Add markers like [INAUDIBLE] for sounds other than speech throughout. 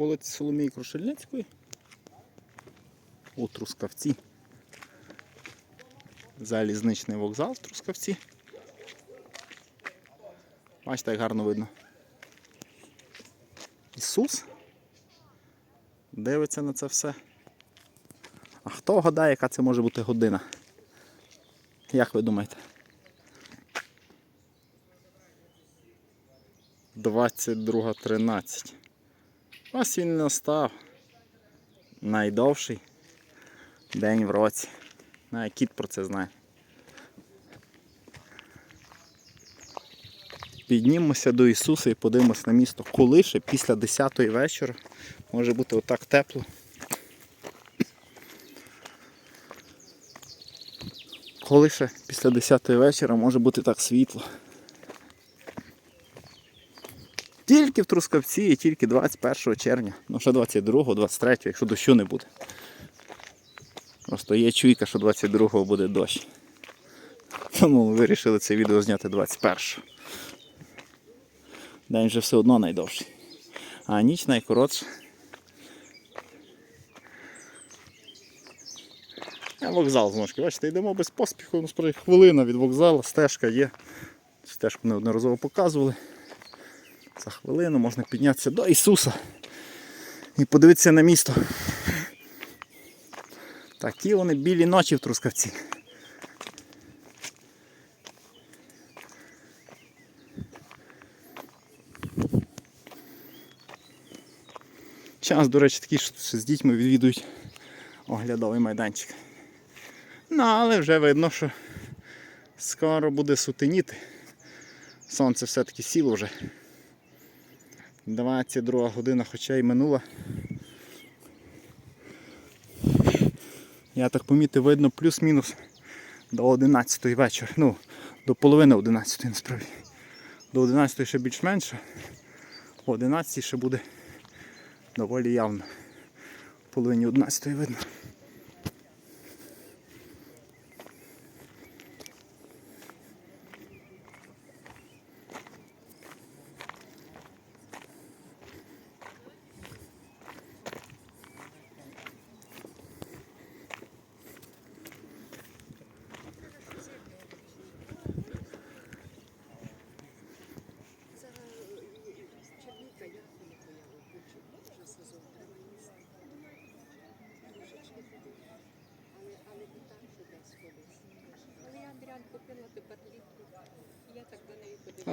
вулиці Соломії Крушельницької. У Трускавці. Залізничний вокзал в Трускавці. Бачите, як гарно видно. Ісус дивиться на це все. А хто гадає, яка це може бути година? Як ви думаєте? 22.13. Ось він настав. Найдовший день в році. Навіть кіт про це знає. Піднімемося до Ісуса і подивимося на місто. Коли ще після 10 вечора може бути отак тепло. Коли ще після 10 вечора може бути так світло. Тільки в Трускавці і тільки 21 червня. Ну ще 22, 23, якщо дощу не буде. Просто є чуйка, що 22 буде дощ. Тому ми вирішили це відео зняти 21. День вже все одно найдовший. А ніч найкоротша. А вокзал знову бачите, йдемо без поспіху, насправді хвилина від вокзалу, стежка є. Стежку неодноразово показували. За хвилину можна піднятися до Ісуса і подивитися на місто. Такі вони білі ночі в Трускавці. Час, до речі, такий, що з дітьми відвідують оглядовий майданчик. Ну, але вже видно, що скоро буде сутеніти. Сонце все-таки сіло вже. 22 година, хоча й минула. Я так помітив, видно плюс-мінус до 11 вечора. Ну, до половини 11 насправді. До 11 ще більш-менше. О 11 ще буде доволі явно. В половині 11 видно.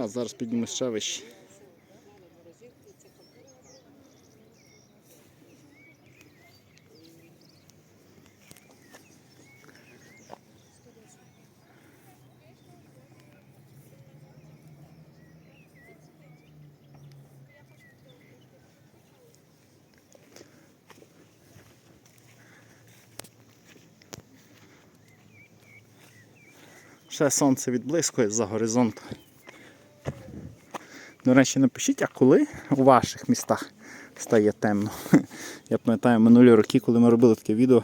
Зараз піднімемо ще вище. Ще сонце відблискує за горизонт. До речі, напишіть, а коли у ваших містах стає темно? [LAUGHS] Я пам'ятаю минулі роки, коли ми робили таке відео,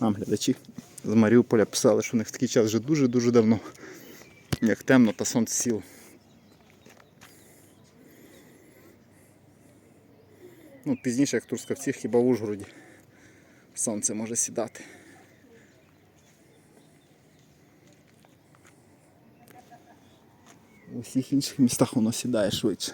нам глядачі з Маріуполя писали, що у них такий час вже дуже-дуже давно. Як темно та сонце сіло. Ну, пізніше, як в Трускавці, хіба в Ужгороді. Сонце може сідати. У всіх інших містах воно сідає швидше.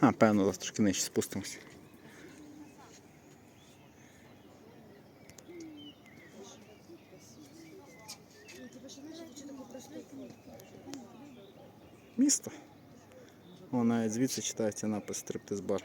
А, певно, трошки нижче спустимося. О, навіть звідси читається напис стриптиз бар.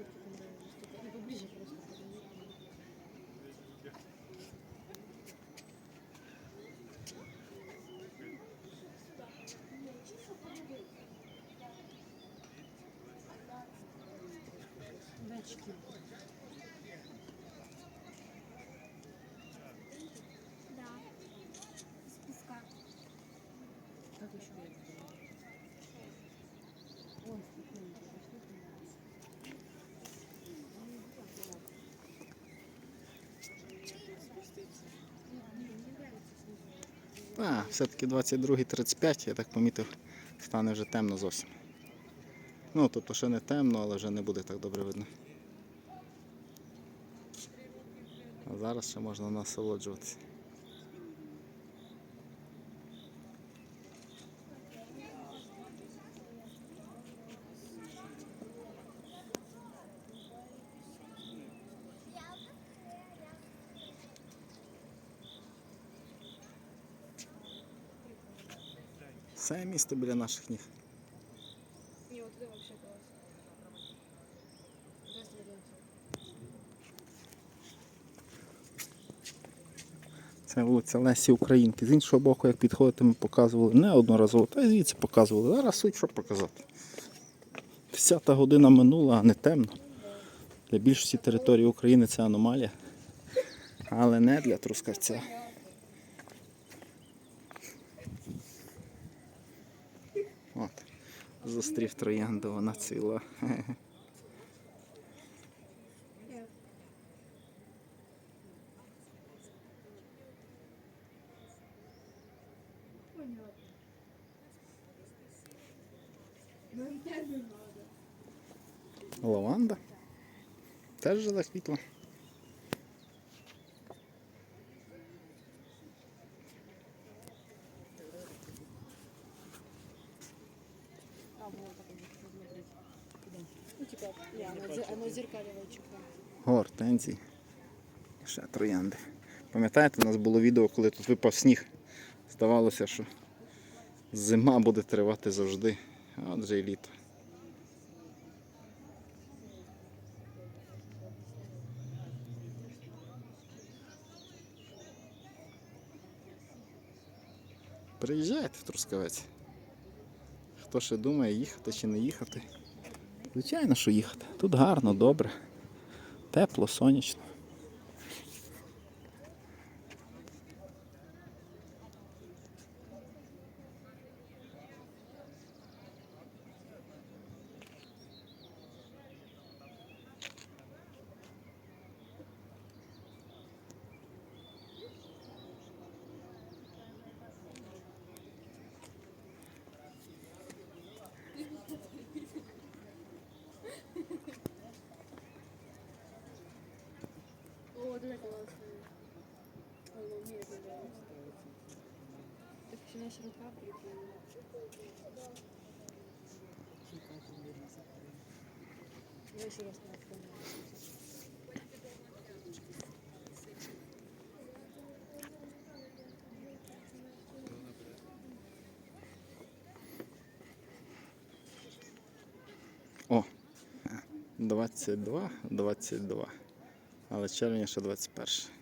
Да. А, все-таки 22.35, я так помітив, стане вже темно зовсім. Ну, тобто ще не темно, але вже не буде так добре видно. А зараз ще можна насолоджуватися. Все місто біля наших ніг. Ні, от це взагалі класно. Це вулиця Лесі Українки. З іншого боку, як підходити, ми показували неодноразово, та й звідси показували. Зараз суть що показати. Десята година минула, а не темно. Для більшості території України це аномалія. Але не для Трускавця. Зустрів троянду, вона ціла. Лаванда. Теж вже заквітла. Ну. Гортензії. Ще троянди. Пам'ятаєте, у нас було відео, коли тут випав сніг. Здавалося, що зима буде тривати завжди. А от вже і літо. Приїжджайте в Трускавець. Хто ще думає, їхати чи не їхати? Звичайно, що їхати. Тут гарно, добре. Тепло, сонячно. О, вот это классное. Оно мне это нравится. Так еще наши рука прикольная. Я еще раз напомню. О, 22, 22. Але червня ще 21.